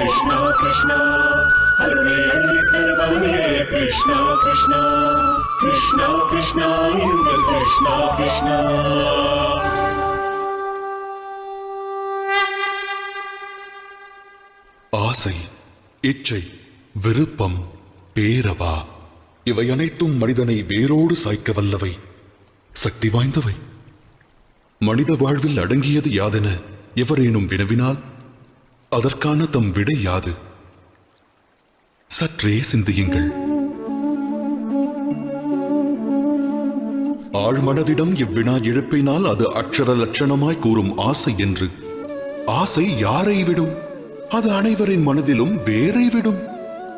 கிருஷ்ணா கிருஷ்ணா. அருளை அள்ளி தருபவனே கிருஷ்ணா கிருஷ்ணா. கிருஷ்ணா கிருஷ்ணா எங்கள் கிருஷ்ணா கிருஷ்ணா. ஆசை இச்சை விருப்பம் பேரவா இவை அனைத்தும் மனிதனை வேரோடு சாய்க்க வல்லவை சக்தி வாய்ந்தவை. மனித வாழ்வில் அடங்கியது யாதென எவரேனும் வினவினால் அதற்கான தம் விடை யாது? சற்றே சிந்தியுங்கள். ஆழ்மனதிடம் இவ்வினா எழுப்பினால் அது அக்ஷர லட்சணமாய் கூறும் ஆசை என்று. ஆசை யாரை விடும்? அது அனைவரின் மனதிலும் வேரை விடும்.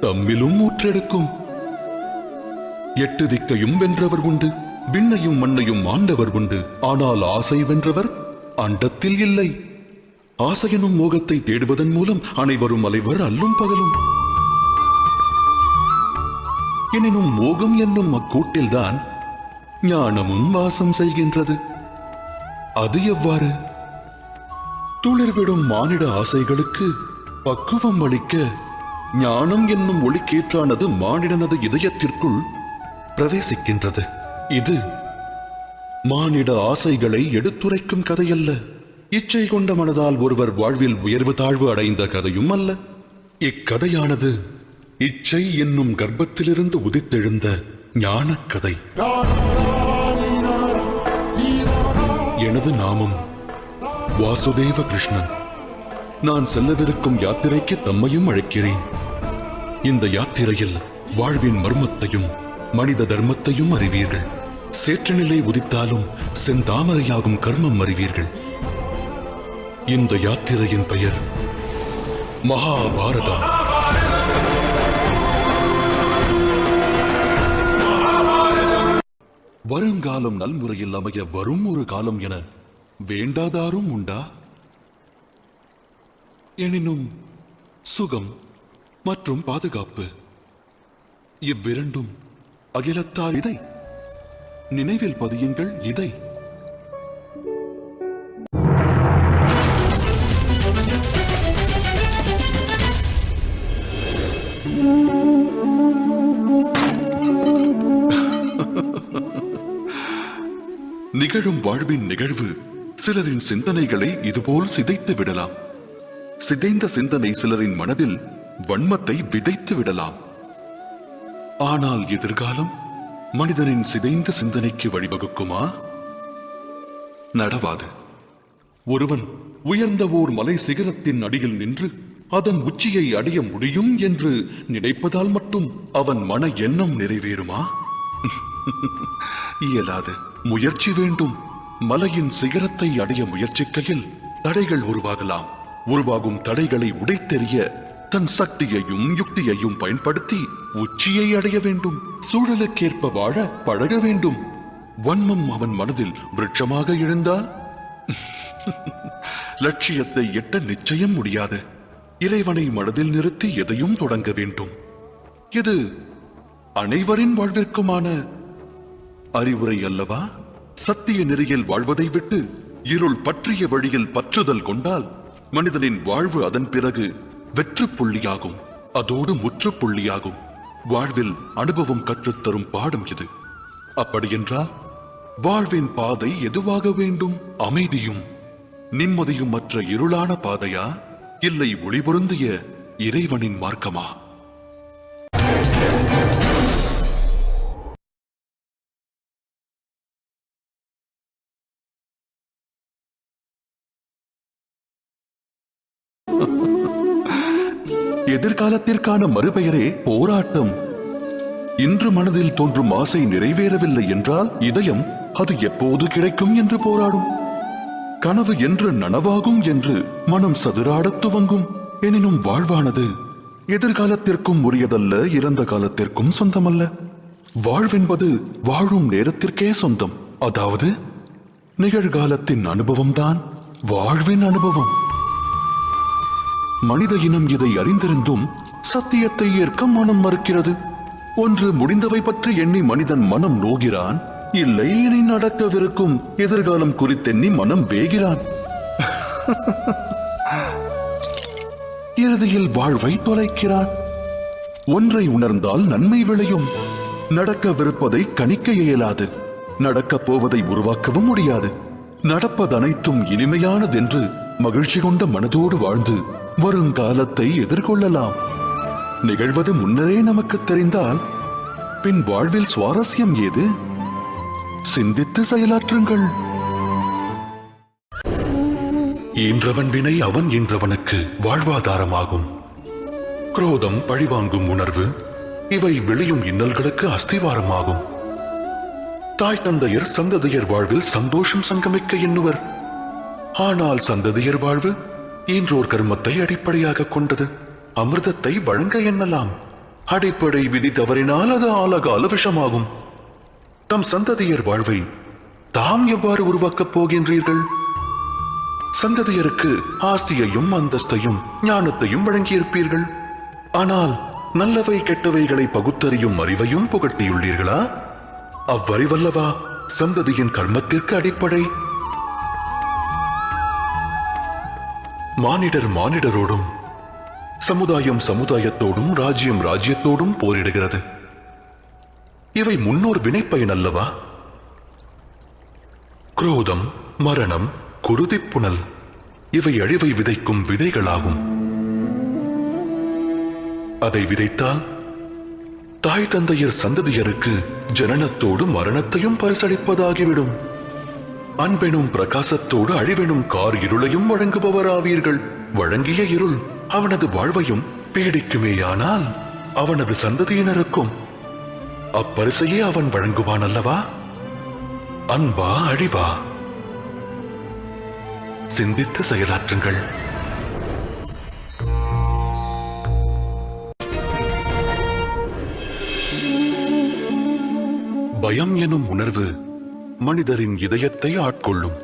தம்மிலும் ஊற்றெடுக்கும். எட்டு திக்கையும் வென்றவர் உண்டு விண்ணையும் மண்ணையும் ஆண்டவர் உண்டு. ஆனால் ஆசை வென்றவர் அண்டத்தில் இல்லை. ஆசையனும் மோகத்தை தேடுவதன் மூலம் அனைவரும் அலைவர் அல்லும் பகலும். எனினும் மோகம் என்னும் அக்கூட்டில்தான் ஞானமும் வாசம் செய்கின்றது. அது எவ்வாறு? துளிர்விடும் மானிட ஆசைகளுக்கு பக்குவம் அளிக்க ஞானம் என்னும் ஒளிக்கேற்றானது மானிடனது இதயத்திற்குள் பிரவேசிக்கின்றது. இது மானிட ஆசைகளை எடுத்துரைக்கும் கதையல்ல. இச்சை கொண்ட மனதால் ஒருவர் வாழ்வில் உயர்வு தாழ்வு அடைந்த கதையும் அல்ல. இக்கதையானது இச்சை என்னும் கர்ப்பத்திலிருந்து உதித்தெழுந்த ஞானக் கதை எனது நாமம் வாசுதேவ கிருஷ்ணன் நான் செல்லவிருக்கும் யாத்திரைக்கு தம்மையும் அழைக்கிறேன். இந்த யாத்திரையில் வாழ்வின் மர்மத்தையும் மனித தர்மத்தையும் அறிவீர்கள். சேற்றநிலை உதித்தாலும் செந்தாமரையாகும் கர்மம் அறிவீர்கள். இந்த யாத்திரையின் பெயர் மகாபாரதம். வருங்காலம் நல்முறையில் அமைய வரும் ஒரு காலம் என வேண்டாதாரும் உண்டா? எனினும் சுகம் மற்றும் பாதுகாப்பு இவ்விரண்டும் அகிலத்தார் இதை. நினைவில் பதியுங்கள் இதை. நிகழும் வாழ்வின் நிகழ்வு. சிலரின் சிந்தனைகளை இதுபோல் சிதைத்து விடலாம். சிதைந்த சிந்தனை சிலரின் மனதில் வன்மத்தை விதைத்து விடலாம். ஆனால் எதிர்காலம் மனிதனின் சிதைந்த சிந்தனைக்கு வழிவகுக்குமா? நடவாது. ஒருவன் உயர்ந்த ஓர் மலை சிகரத்தின் அடியில் நின்று அதன் உச்சியை அடைய முடியும் என்று நினைப்பதால் மட்டும் அவன் மன எண்ணம் நிறைவேறுமா? இயலாது முயற்சி வேண்டும். மலையின் சிகரத்தை அடைய முயற்சிக்கையில் தடைகள் உருவாகலாம். உருவாகும் தடைகளை உடைத்தெறிய தன் சக்தியையும் யுக்தியையும் பயன்படுத்தி உச்சியை அடைய வேண்டும். சூழலுக்கேற்ப வாழ பழக வேண்டும். வன்மம் அவன் மனதில் விருட்சமாக எழுந்தால்? லட்சியத்தை எட்ட நிச்சயம் முடியாது. இறைவனை மனதில் நிறுத்தி எதையும் தொடங்க வேண்டும். இது அனைவரின் வாழ்விற்குமான அறிவுரை அல்லவா? சத்திய நெறியில் வாழ்வதை விட்டு இருள் பற்றிய வழியில் பற்றுதல் கொண்டால் மனிதனின் வாழ்வு அதன் பிறகு வெற்று புள்ளியாகும் அதோடு முற்றுப்புள்ளியாகும் வாழ்வில் அனுபவம் கற்றுத்தரும் பாடம் இது. அப்படியென்றால் வாழ்வின் பாதை எதுவாக வேண்டும்? அமைதியும் நிம்மதியும் மற்ற இருளான பாதையா? இல்லை ஒளிபொருந்திய இறைவனின் மார்க்கமா? எதிர்காலத்திற்கான மறுபெயரே போராட்டம். இன்று மனதில் தோன்றும் ஆசை நிறைவேறவில்லை என்றால் இதயம் அது எப்போது கிடைக்கும் என்று போராடும். கனவு என்று நனவாகும் என்று மனம் சதுராடத் துவங்கும். எனினும் வாழ்வானது எதிர்காலத்திற்கும் உரியதல்ல இறந்த காலத்திற்கும் சொந்தமல்ல. வாழ்வென்பது வாழும் நேரத்திற்கே சொந்தம். அதாவது நிகழ்காலத்தின் அனுபவம்தான் வாழ்வின் அனுபவம். மனித இனம் இதை அறிந்திருந்தும் சத்தியத்தை ஏற்க மனம் மறுக்கிறது. ஒன்று முடிந்தவை பற்றி எண்ணி மனிதன் மனம் நோகிறான். இல்லை இனி நடக்கவிருக்கும் எதிர்காலம் குறித்தெண்ணி மனம் வேகிறான். இறுதியில் வாழ்வை தொலைக்கிறான். ஒன்றை உணர்ந்தால் நன்மை விளையும். நடக்கவிருப்பதை கணிக்க இயலாது. நடக்கப் போவதை உருவாக்கவும் முடியாது. நடப்பதனைத்தும் இனிமையானதென்று மகிழ்ச்சி கொண்ட மனதோடு வாழ்ந்து வருங்காலத்தை எதிர்கொள்ளலாம். நிகழ்வது முன்னரே நமக்கு தெரிந்தால் பின் வாழ்வில் சுவாரஸ்யம் ஏது? சிந்தித்து செயலாற்றுங்கள். ஈன்றவன் வினை அவன் ஈன்றவனுக்கு வாழ்வாதாரமாகும். குரோதம் பழிவாங்கும் உணர்வு இவை விளையும் இன்னல்களுக்கு அஸ்திவாரமாகும். தாய் தந்தையர் சந்ததியர் வாழ்வில் சந்தோஷம் சங்கமிக்க எண்ணுவர். ஆனால் சந்ததியர் வாழ்வு ஈன்றோர் கர்மத்தை அடிப்படையாக கொண்டது. அமிர்தத்தை வழங்க எண்ணலாம். அடிப்படை விதி தவறினால் அது ஆலகால விஷமாகும். தம் சந்ததியர் வாழ்வை தாம் எவ்வாறு உருவாக்கப் போகின்றீர்கள்? சந்ததியருக்கு ஆஸ்தியையும் அந்தஸ்தையும் ஞானத்தையும் வழங்கியிருப்பீர்கள். ஆனால் நல்லவை கெட்டவைகளை பகுத்தறியும் அறிவையும் புகட்டியுள்ளீர்களா? அவ்வறிவல்லவா? சந்ததியின் கர்மத்திற்கு அடிப்படை மானிடர் மானிடரோடும் சமுதாயம் சமுதாயத்தோடும் ராஜ்யம் ராஜ்யத்தோடும் போரிடுகிறது. இவை முன்னோர் வினைப்பயன் அல்லவா? குரோதம் மரணம் குருதிப்புணல் இவை அழிவை விதைக்கும் விதைகளாகும். அதை விதைத்தால் தாய் தந்தையர் சந்ததியருக்கு ஜனனத்தோடு மரணத்தையும் பரிசளிப்பதாகிவிடும். அன்பெனும் பிரகாசத்தோடு அழிவெனும் கார் இருளையும் வழங்குபவராவீர்கள். வழங்கிய இருள் அவனது வாழ்வையும் பீடிக்குமேயானால் அவனது சந்ததியினருக்கும் அப்பரிசையே அவன் வழங்குவான் அல்லவா அன்பா அழிவா? சிந்தித்து செயலாற்றுங்கள். பயம் எனும் உணர்வு மனிதரின் இதயத்தை ஆட்கொள்ளும்.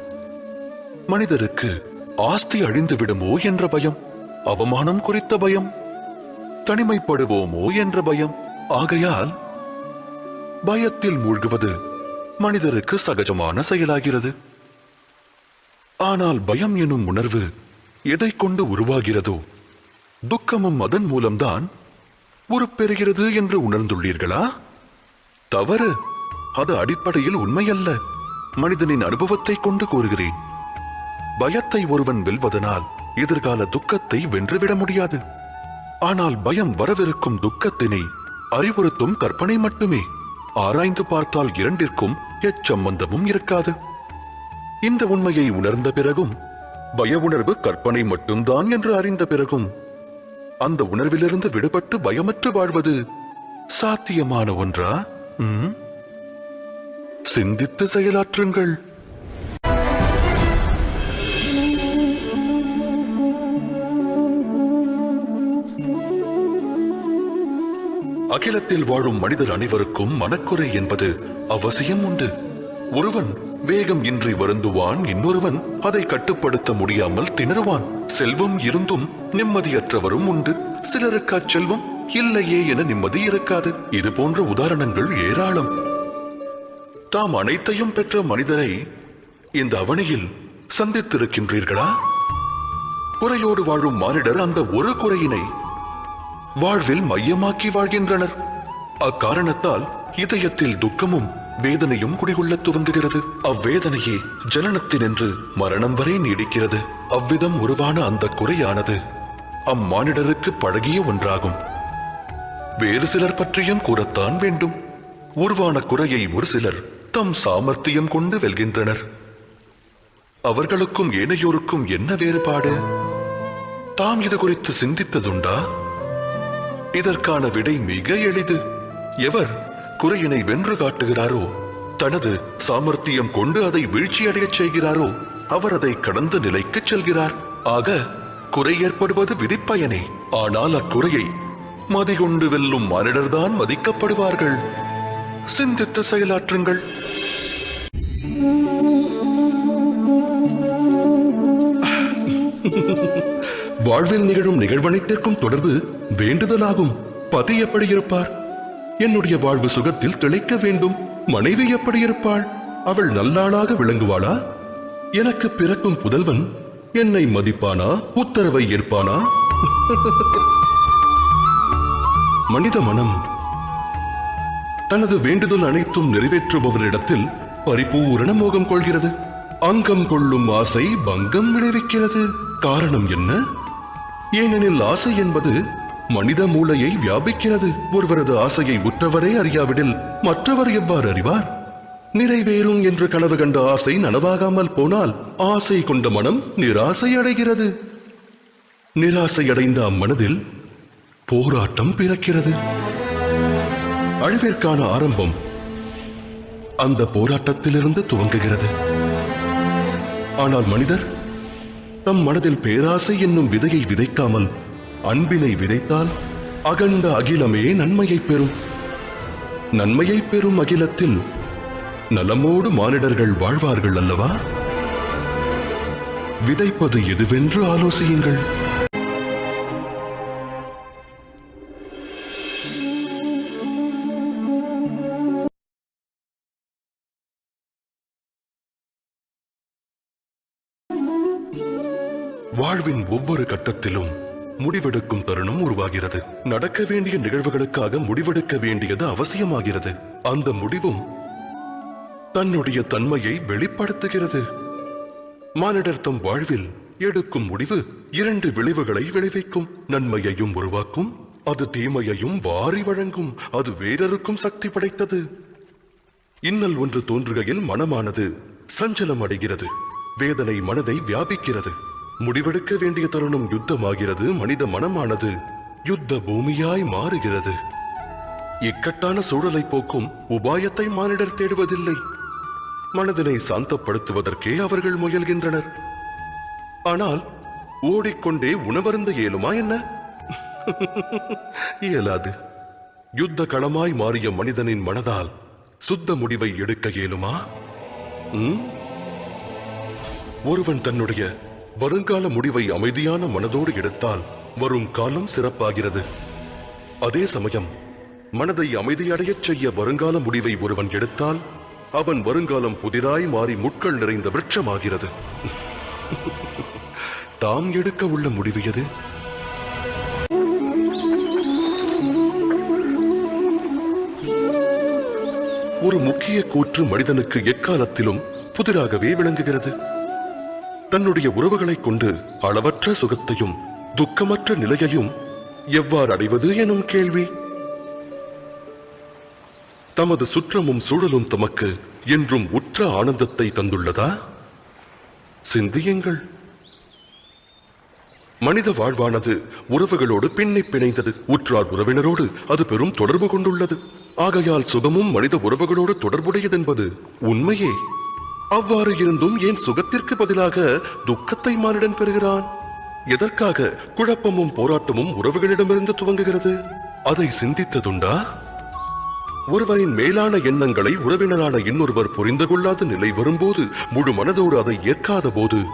மனிதருக்கு ஆஸ்தி அழிந்து விடுமோ என்ற பயம் அவமானம் குறித்த பயம் தனிமைப்படுவோமோ என்ற பயம். ஆகையால் பயத்தில் மூழ்குவது மனிதருக்கு சகஜமான செயலாகிறது. ஆனால் பயம் எனும் உணர்வு எதை கொண்டு உருவாகிறதோ துக்கமும் அதன் மூலம்தான் உருப்பெறுகிறது என்று உணர்ந்துள்ளீர்களா? தவறு. அது அடிப்படையில் உண்மையல்ல. மனிதனின் அனுபவத்தை கொண்டு கூறுகிறேன். பயத்தை ஒருவன் வெல்வதனால் எதிர்கால துக்கத்தை வென்றுவிட முடியாது. ஆனால் பயம் வரவிருக்கும் துக்கத்தினை அறிவுறுத்தும் கற்பனை மட்டுமே. ஆராய்ந்து பார்த்தால் இரண்டிற்கும் எச்சம்பந்தமும் இருக்காது. இந்த உண்மையை உணர்ந்த பிறகும் பய உணர்வு கற்பனை மட்டும்தான் என்று அறிந்த பிறகும் அந்த உணர்விலிருந்து விடுபட்டு பயமற்று வாழ்வது சாத்தியமான ஒன்றா? உம் சிந்தித்து செயலாற்றுங்கள். அகிலத்தில் வாழும் மனிதர் அனைவருக்கும் மனக்குறை என்பது அவசியம் உண்டு. ஒருவன் வேகம் இன்றி வருந்துவான் இன்னொருவன் அதை கட்டுப்படுத்த முடியாமல் திணறுவான். செல்வம் இருந்தும் நிம்மதியற்றவரும் உண்டு. சிலருக்கு அச்செல்வம் இல்லையே என நிம்மதி இருக்காது. இது போன்ற உதாரணங்கள் ஏராளம். தாம் அனைத்தையும் பெற்ற மனிதரை இந்த அவனியில் சந்தித்திருக்கின்றீர்களா? குறையோடு வாழும் மானிடர் அந்த ஒரு குறையினை வாழ்வில் மையமாக்கி வாழ்கின்றனர். அக்காரணத்தால் இதயத்தில் துக்கமும் வேதனையும் குடிகொள்ள துவங்குகிறது. அவ்வேதனையே ஜனனத்தினின்று மரணம் வரை நீடிக்கிறது. அவ்விதம் உருவான அந்த குறையானது அம்மானிடருக்கு பழகிய ஒன்றாகும். வேறு சிலர் பற்றியும் கூறத்தான் வேண்டும். உருவான குறையை ஒரு சிலர் தம் சாமர்த்தியம் கொண்டு வெல்கின்றனர்? அவர்களுக்கும் ஏனையோருக்கும் என்ன வேறுபாடு? தாம் இது குறித்து சிந்தித்ததுண்டா? இதற்கான விடை மிக எளிது. எவர் குறையினை வென்று காட்டுகிறாரோ தனது சாமர்த்தியம் கொண்டு அதை வீழ்ச்சியடையச் செய்கிறாரோ அவர் அதை கடந்த நிலைக்குச் செல்கிறார். ஆக குறை ஏற்படுவது விதிப்பயனே. ஆனால் அக்குறையை மதிகொண்டு வெல்லும் மானிடர்தான் மதிக்கப்படுவார்கள். சிந்தித்து செயலாற்றுங்கள். வாழ்வில் நிகழும் நிகழ்வனைத்திற்கும் தொடர்பு வேண்டுதலாகும். பதி எப்படி இருப்பார் என்னுடைய வாழ்வு சுகத்தில் திளைக்க வேண்டும். மனைவி எப்படி இருப்பாள் அவள் நல்லாளாக விளங்குவாளா? எனக்கு பிறக்கும் புதல்வன் என்னை மதிப்பானா? உத்தரவை ஏற்பானா? மனித மனம். தனது வேண்டுதல் அனைத்தும் நிறைவேற்றுபவரிடத்தில் பரிபூரண மோகம் கொள்கிறது. அங்கம் கொள்ளும் ஆசை பங்கம் விளைவிக்கிறது. காரணம் என்ன? ஏனெனில் ஆசை என்பது மனித மூளையை வியாபிக்கிறது. ஒருவரது ஆசையை உற்றவரே அறியாவிடில் மற்றவர் எவ்வாறு அறிவார்? நிறைவேறும் என்று கனவு கண்ட ஆசை நனவாகாமல் போனால் ஆசை கொண்ட மனம் நிராசை அடைகிறது. நிராசை அடைந்த அம்மனதில் போராட்டம் பிறக்கிறது. அழிவிற்கான ஆரம்பம் அந்த போராட்டத்திலிருந்து துவங்குகிறது. ஆனால் மனிதர் தம் மனதில் பேராசை என்னும் விதையை விதைக்காமல் அன்பினை விதைத்தால் அகண்ட அகிலமே நன்மையை பெறும். நன்மையை பெறும் அகிலத்தில் நலமோடு மானிடர்கள் வாழ்வார்கள் அல்லவா? விதைப்பது எதுவென்று ஆலோசியுங்கள். வாழ்வின் ஒவ்வொரு கட்டத்திலும் முடிவெடுக்கும் தருணம் உருவாகிறது. நடக்க வேண்டிய நிகழ்வுகளுக்காக முடிவெடுக்க வேண்டியது அவசியமாகிறது. அந்த முடிவும் தன்னுடைய தன்மையை வெளிப்படுத்துகிறது. மானிடர் தம் வாழ்வில் எடுக்கும் முடிவு இரண்டு விளைவுகளை விளைவிக்கும். நன்மையையும் உருவாக்கும் அது தீமையையும் வாரி வழங்கும் அது வேறொருக்கும் சக்தி படைத்தது. இன்னல் ஒன்று தோன்றுகையில் மனமானது சஞ்சலம் அடைகிறது வேதனை மனதை வியாபிக்கிறது. முடிவெடுக்க வேண்டிய தருணம் யுத்தமாகிறது மனித மனமானது யுத்த பூமியாய் மாறுகிறது. இக்கட்டான சூழலை போக்கும் உபாயத்தை மானிடர் தேடுவதில்லை. மனதினை சாந்தப்படுத்துவதற்கே அவர்கள் முயல்கின்றனர். ஆனால் ஓடிக்கொண்டே உணவருந்த இயலுமா என்ன? இயலாது. யுத்த களமாய் மாறிய மனிதனின் மனதால் சுத்த முடிவை எடுக்க இயலுமா? ஒருவன் தன்னுடைய வருங்கால முடிவை அமைதியான மனதோடு எடுத்தால் வரும் காலம் சிறப்பாகிறது. அதே சமயம் மனதை அமைதியடையச் செய்ய வருங்கால முடிவை ஒருவன் எடுத்தால் அவன் வருங்காலம் புதிராய் மாறி முட்கள் நிறைந்த விருட்சமாகிறது. தாம் எடுக்க உள்ள முடிவு எது? ஒரு முக்கிய கூற்று மனிதனுக்கு எக்காலத்திலும் புதிராகவே விளங்குகிறது. தன்னுடைய உறவுகளைக் கொண்டு அளவற்ற சுகத்தையும் துக்கமற்ற நிலையையும் எவ்வாறு அடைவது எனும் கேள்வி. தமது சுற்றமும் சூழலும் தமக்கு என்றும் உற்ற ஆனந்தத்தை தந்துள்ளதா? சிந்தியுங்கள். மனித வாழ்வானது உறவுகளோடு பின்னி பிணைந்தது. உற்றார் உறவினரோடு அது பெரும் தொடர்பு கொண்டுள்ளது. ஆகையால் சுகமும் மனித உறவுகளோடு தொடர்புடையதென்பது உண்மையே. அவ்வாறு இருந்தும் ஏன் சுகத்திற்கு பதிலாக துக்கத்தை மானிடன் பெறுகிறான்? எதற்காக குழப்பமும் போராட்டமும் உறவுகளிடமிருந்து துவங்குகிறது? அதை சிந்தித்ததுண்டா? ஒருவரின் மேலான எண்ணங்களை உறவினரான இன்னொருவர் புரிந்து கொள்ளாத நிலை வரும்போது முழு மனதோடு அதை ஏற்காத போது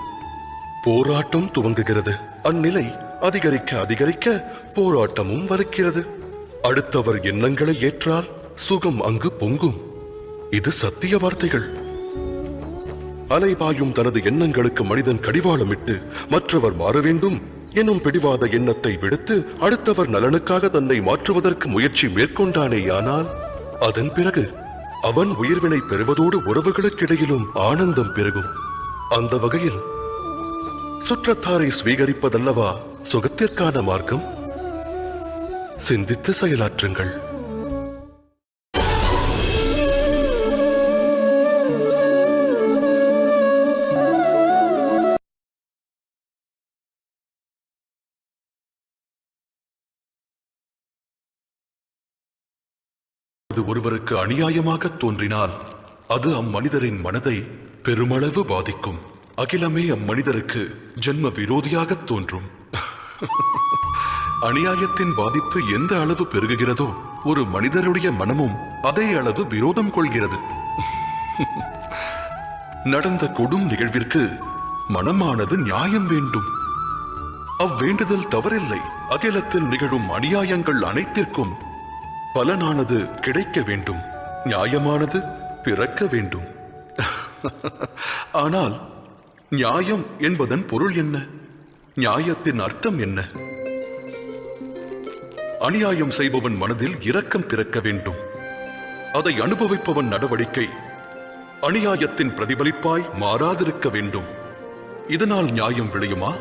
போராட்டம் துவங்குகிறது. அந்நிலை அதிகரிக்க அதிகரிக்க போராட்டமும் வலுக்கிறது. அடுத்தவர் எண்ணங்களை ஏற்றால் சுகம் அங்கு பொங்கும். இது சத்திய வார்த்தைகள். அலைபாயும் தனது எண்ணங்களுக்கு மனிதன் கடிவாளமிட்டு மற்றவர் மாற வேண்டும் எனும் பிடிவாத எண்ணத்தை விடுத்து அடுத்தவர் நலனுக்காக தன்னை மாற்றுவதற்கு முயற்சி மேற்கொண்டானேயானால் அதன் பிறகு அவன் உயிர்வினை பெறுவதோடு உறவுகளுக்கிடையிலும் ஆனந்தம் பெருகும். அந்த வகையில் சுற்றத்தாரை ஸ்வீகரிப்பதல்லவா சுகத்திற்கான மார்க்கம்? சிந்தித்து செயலாற்றுங்கள். அது ஒருவருக்கு அநியாயமாக தோன்றினால் அது அம்மனிதரின் மனதை பெருமளவு பாதிக்கும். அகிலமே அம்மனிதருக்கு ஜென்ம விரோதியாக தோன்றும். அநியாயத்தின் பாதிப்பு எந்த அளவு பெருகுகிறதோ ஒரு மனிதருடைய மனமும் அதே அளவு விரோதம் கொள்கிறது. நடந்த கொடும் நிகழ்விற்கு மனமானது நியாயம் வேண்டும். அவ்வேண்டுதல் தவறில்லை. அகிலத்தில் நிகழும் அநியாயங்கள் அனைத்திற்கும் பலனானது கிடைக்க வேண்டும் நியாயமானது பிறக்க வேண்டும். ஆனால் நியாயம் என்பதன் பொருள் என்ன? நியாயத்தின் அர்த்தம் என்ன? அநியாயம் செய்பவன் மனதில் இரக்கம் பிறக்க வேண்டும். அதை அனுபவிப்பவன் நடவடிக்கை அநியாயத்தின் பிரதிபலிப்பாய் மாறாதிருக்க வேண்டும். இதனால் நியாயம் விளையுமா?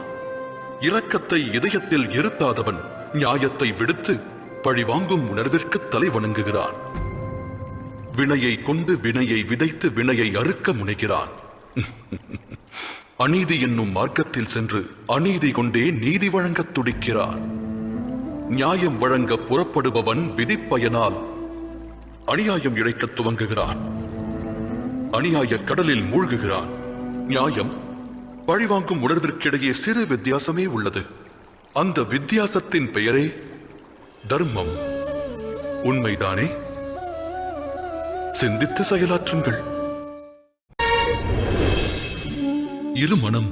இரக்கத்தை இதயத்தில் இருத்தாதவன் நியாயத்தை விடுத்து பழி வாங்கும் உணர்விற்கு தலை வணங்குகிறான். வினையை கொண்டு வினையை விதைத்து வினையை அறுக்க முனைகிறான். அநீதி என்னும் மார்க்கத்தில் சென்று அநீதி கொண்டே நீதி வழங்கத் துடிக்கிறான். நியாயம் வழங்க புறப்படுபவன் விதிப்பயனால் அநியாயம் இழைக்க துவங்குகிறான். அநியாய கடலில் மூழ்குகிறான். நியாயம் பழிவாங்கும் உணர்விற்கிடையே சிறு வித்தியாசமே உள்ளது. அந்த வித்தியாசத்தின் பெயரே தர்மம். உண்மைதானே? சிந்தித்து செயலாற்றுங்கள். இருமணம்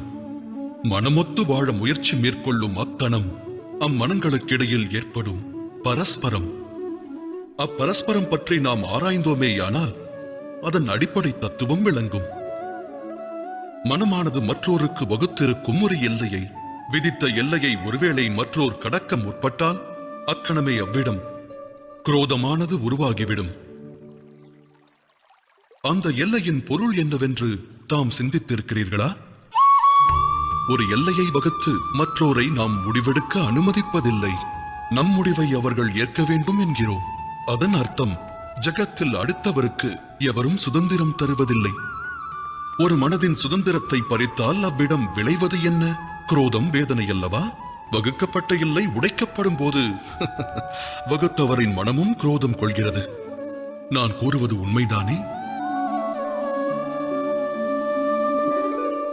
மனமொத்து வாழ முயற்சி மேற்கொள்ளும் அக்கணம் அம்மனங்களுக்கிடையில் ஏற்படும் பரஸ்பரம். அப்பரஸ்பரம் பற்றி நாம் ஆராய்ந்தோமேயானால் அதன் அடிப்படை தத்துவம் விளங்கும். மனமானது மற்றோருக்கு வகுத்திருக்கும் ஒரு எல்லையை விதித்த எல்லையை ஒருவேளை மற்றோர் கடக்க முற்பட்டால் அக்கணமே அவ்விடம். குரோதமானது உருவாகிவிடும். அந்த எல்லையின் பொருள் என்னவென்று தாம் சிந்தித்திருக்கிறீர்களா? ஒரு எல்லையை வகுத்து மற்றோரை நாம் முடிவெடுக்க அனுமதிப்பதில்லை. நம் முடிவை அவர்கள் ஏற்க வேண்டும் என்கிறோம். அதன் அர்த்தம் ஜகத்தில் அடுத்தவருக்கு எவரும் சுதந்திரம் தருவதில்லை. ஒரு மனதின் சுதந்திரத்தை பறித்தால் அவ்விடம் விளைவது என்ன? குரோதம் வேதனை அல்லவா? வகுக்கப்பட்ட இல்லை உடைக்கப்படும் போது வகுத்தவரின் மனமும் குரோதம் கொள்கிறது. நான் கூறுவது உண்மைதானே?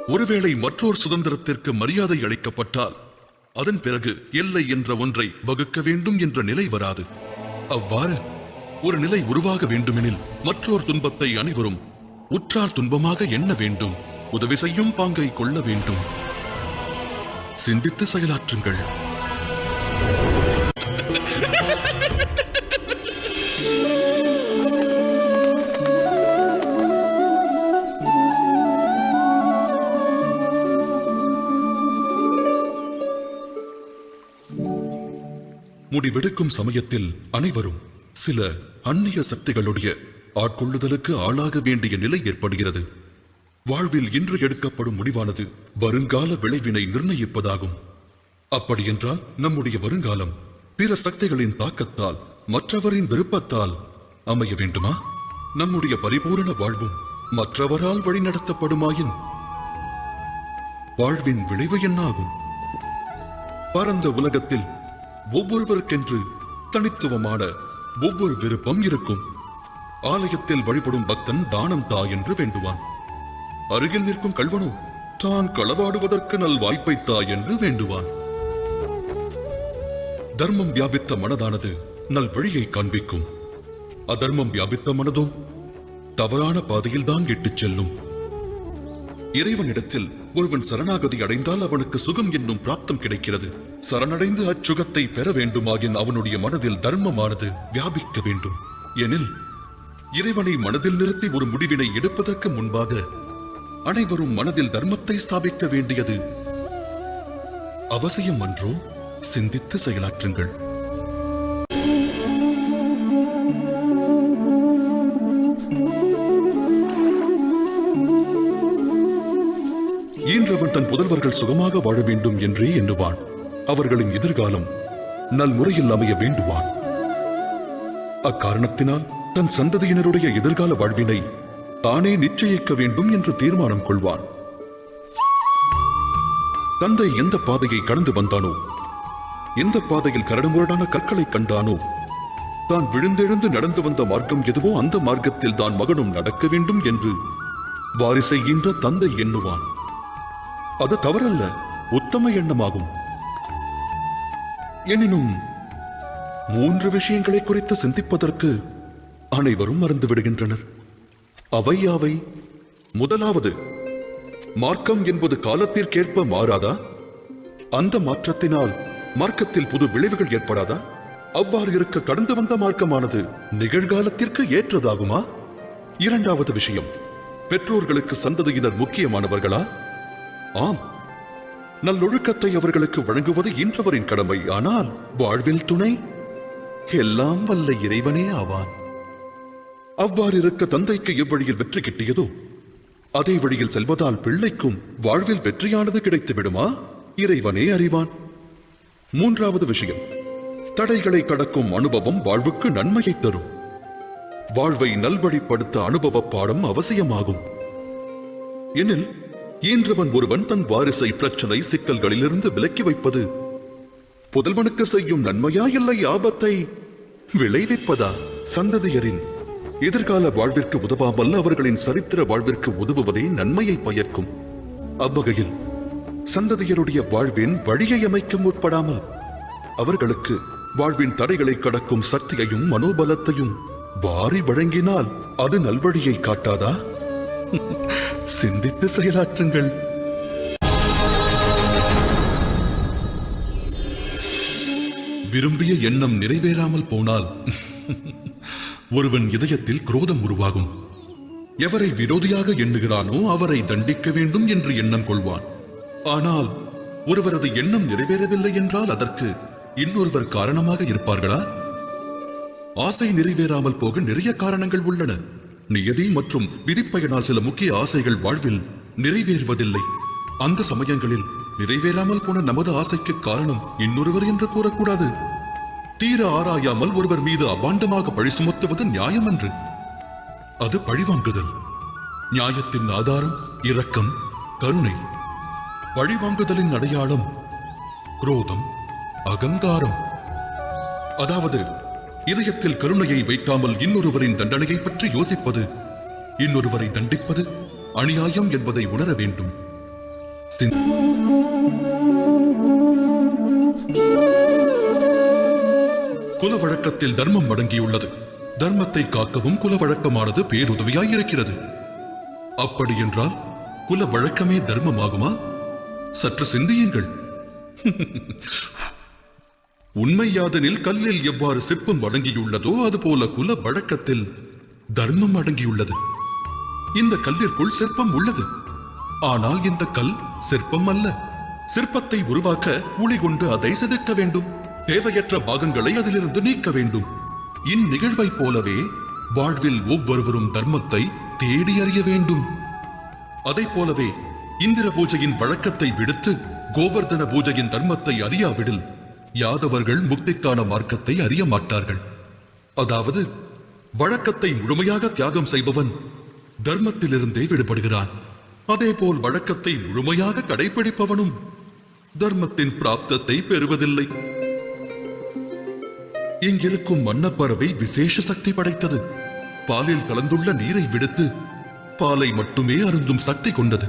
ஒருவேளை மற்றொரு சுதந்திரத்திற்கு மரியாதை அளிக்கப்பட்டால் அதன் பிறகு எல்லை என்ற ஒன்றை வகுக்க வேண்டும் என்ற நிலை வராது. அவ்வாறு ஒரு நிலை உருவாக வேண்டுமெனில் மற்றோர் துன்பத்தை அனைவரும் உற்றார் துன்பமாக எண்ண வேண்டும் உதவி செய்யும் பாங்கை கொள்ள வேண்டும். சிந்தித்து செயலாற்றுங்கள். முடிவெடுக்கும் சமயத்தில் அனைவரும் சில அந்நிய சக்திகளுடைய ஆட்கொள்ளுதலுக்கு ஆளாக வேண்டிய நிலை ஏற்படுகிறது. வாழ்வில் இன்று எடுக்கப்படும் முடிவானது. வருங்கால விளைவினை நிர்ணயிப்பதாகும். அப்படியென்றால் நம்முடைய வருங்காலம் பிற சக்திகளின் தாக்கத்தால் மற்றவரின் விருப்பத்தால் அமைய வேண்டுமா? நம்முடைய பரிபூரண வாழ்வும் மற்றவரால் வழிநடத்தப்படுமாயின்? வாழ்வின் விளைவு என்னாகும்? பரந்த உலகத்தில் ஒவ்வொருவருக்கென்று தனித்துவமான ஒவ்வொரு விருப்பம் இருக்கும். ஆலயத்தில் வழிபடும் பக்தன் தானம் தா என்று வேண்டுவான். அருகில் நிற்கும் கல்வனோ தான் களவாடுவதற்கு நல் வாய்ப்பை தா என்று வேண்டுவான். தர்மம் வியாபித்த மனதானது நல் வழியை காண்பிக்கும். அதர்மம் வியாபித்த மனதோ தவறான பாதையில் தான் இட்டுச் செல்லும். இறைவனிடத்தில் ஒருவன் சரணாகதி அடைந்தால் அவனுக்கு சுகம் என்னும் பிராப்தம் கிடைக்கிறது. சரணடைந்து அச்சுகத்தை பெற வேண்டுமாயின் அவனுடைய மனதில் தர்மமானது வியாபிக்க வேண்டும். எனில் இறைவனை மனதில் நிறுத்தி ஒரு முடிவினை எடுப்பதற்கு முன்பாக அனைவரும் மனதில் தர்மத்தை ஸ்தாபிக்க வேண்டியது. அவசியம் அன்றோ சிந்தித்து செயலாற்றுங்கள். ஈன்றவன் தன் புதல்வர்கள் சுகமாக வாழ வேண்டும் என்றே எண்ணுவான். அவர்களின் எதிர்காலம் நல் முறையில் அமைய வேண்டுவான். அக்காரணத்தினால் தன் சந்ததியினருடைய எதிர்கால வாழ்வினை தானே நிச்சயிக்க வேண்டும் என்று தீர்மானம் கொள்வான். தந்தை எந்த பாதையை கடந்து வந்தானோ எந்த பாதையில் கரடுமுரடான கற்களை கண்டானோ தான் விழுந்தெழுந்து நடந்து வந்த மார்க்கம் எதுவோ அந்த மார்க்கத்தில் தான் மகனும் நடக்க வேண்டும் என்று வாரிசை ஈன்ற தந்தை எண்ணுவான். அது தவறல்ல உத்தம எண்ணமாகும். எனினும் மூன்று விஷயங்களை குறித்து சிந்திப்பதற்கு அனைவரும் மறந்து விடுகின்றனர் அவையாவை முதலாவது. மார்க்கம் என்பது காலத்திற்கேற்ப மாறாதா? அந்த மாற்றத்தினால் மார்க்கத்தில் புது விளைவுகள் ஏற்படாதா? அவ்வாறு இருக்க கடந்து வந்த மார்க்கமானது நிகழ்காலத்திற்கு ஏற்றதாகுமா? இரண்டாவது விஷயம் பெற்றோர்களுக்கு சந்ததியினர் முக்கியமானவர்களா? ஆம். நல்லொழுக்கத்தை அவர்களுக்கு வழங்குவது இன்றவரின் கடமை ஆனால் வாழ்வில் துணை எல்லாம் வல்ல இறைவனே ஆவான். அவ்வாறு இருக்க தந்தைக்கு எவ்வழியில் வெற்றி கிட்டியதோ அதே வழியில் செல்வதால் பிள்ளைக்கும் வாழ்வில் வெற்றியானது கிடைத்து விடுமா இறைவனே அறிவான். மூன்றாவது விஷயம் தடைகளை கடக்கும் அனுபவம் வாழ்வுக்கு நன்மையை தரும். வாழ்வை நல்வழிப்படுத்த அனுபவ பாடம் அவசியமாகும். எனில் ஈன்றவன் ஒருவன் தன் வாரிசை பிரச்சனை சிக்கல்களிலிருந்து விலக்கி வைப்பது புதல்வனுக்கு செய்யும் நன்மையா இல்லை ஆபத்தை விளைவிப்பதா? சந்ததியரின் எதிர்கால வாழ்விற்கு உதவாமல் அவர்களின் சரித்திர வாழ்விற்கு உதவுவதே நன்மையை பயக்கும். அவ்வகையில் சந்ததியருடைய வாழ்வின் வழியை அமைக்க முற்படாமல் அவர்களுக்கு வாழ்வின் தடைகளை கடக்கும் சக்தியையும் மனோபலத்தையும் வாரி வழங்கினால் அது நல்வழியை காட்டாதா? சிந்தித்து செயலாற்றுங்கள். விரும்பிய எண்ணம் நிறைவேறாமல் போனால் ஒருவன் இதயத்தில் குரோதம் உருவாகும். எவரை விரோதியாக எண்ணுகிறானோ அவரை தண்டிக்க வேண்டும் என்று எண்ணம் கொள்வான். ஆனால் ஒருவரது எண்ணம் நிறைவேறவில்லை என்றால் அதற்கு இன்னொருவர் காரணமாக இருப்பார்களா? ஆசை நிறைவேறாமல் போக நிறைய காரணங்கள் உள்ளன. நியதி மற்றும் விதிப்பயனால் சில முக்கிய ஆசைகள் வாழ்வில் நிறைவேறுவதில்லை. அந்த சமயங்களில் நிறைவேறாமல் போன நமது ஆசைக்கு காரணம் இன்னொருவர் என்று கூறக்கூடாது. தீர ஆராயாமல் ஒருவர் மீது அபாண்டமாக பழி சுமத்துவது நியாயமன்று. அது பழிவாங்குதல் நியாயத்தின் ஆதாரம் இரக்கம் கருணை. பழிவாங்குதலின் அடையாளம் குரோதம் அகங்காரம். அதாவது இதயத்தில் கருணையை வைக்காமல் இன்னொருவரின் தண்டனையை பற்றி யோசிப்பது இன்னொருவரை தண்டிப்பது அநியாயம் என்பதை உணர வேண்டும். சிந்- வழக்கத்தில் தர்மம் அடங்கியுள்ளது. தர்மத்தை காக்கவும் குல வழக்கமானது பேருதவியாய் இருக்கிறது. அப்படி என்றால் குல வழக்கமே தர்மமாகுமா? சற்று சிந்தியுங்கள். உண்மையாதனில் கல்லில் எவ்வாறு சிற்பம் அடங்கியுள்ளதோ அதுபோல குல வழக்கத்தில் தர்மம் அடங்கியுள்ளது. இந்த கல்லிற்குள் சிற்பம் உள்ளது. ஆனால் இந்த கல் சிற்பம் அல்ல. சிற்பத்தை உருவாக்க உளி கொண்டு அதை செதுக்க வேண்டும். தேவையற்ற பாகங்களை அதிலிருந்து நீக்க வேண்டும். இந்நிகழ்வைப் போலவே வாழ்வில் ஒவ்வொருவரும் தர்மத்தை தேடி அறிய வேண்டும். அதைப் போலவே இந்திர பூஜையின் வழக்கத்தை விடுத்து கோவர்தன பூஜையின் தர்மத்தை அறியாவிடில் யாதவர்கள் முக்திக்கான மார்க்கத்தை அறிய மாட்டார்கள். அதாவது வழக்கத்தை முழுமையாக தியாகம் செய்பவன் தர்மத்திலிருந்தே விடுபடுகிறான். அதேபோல் வழக்கத்தை முழுமையாக கடைபிடிப்பவனும் தர்மத்தின் பிராப்தத்தை பெறுவதில்லை. இங்கிருக்கும் மன்னப்பறவை விசேஷ சக்தி படைத்தது. பாலில் கலந்துள்ள நீரை விடுத்து பாலை மட்டுமே அருந்தும் சக்தி கொண்டது.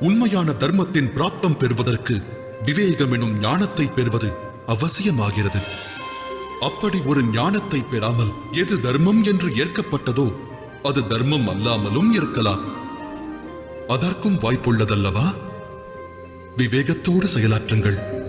உண்மையான தர்மத்தின் பிராப்தம் பெறுவதற்கு விவேகம் எனும் ஞானத்தை பெறுவது அவசியமாகிறது. அப்படி ஒரு ஞானத்தை பெறாமல் எது தர்மம் என்று ஏற்கப்பட்டதோ அது தர்மம் அல்லாமலும் இருக்கலாம். அதற்கும் வாய்ப்புள்ளதல்லவா? விவேகத்தோடு செயலாற்றுங்கள்.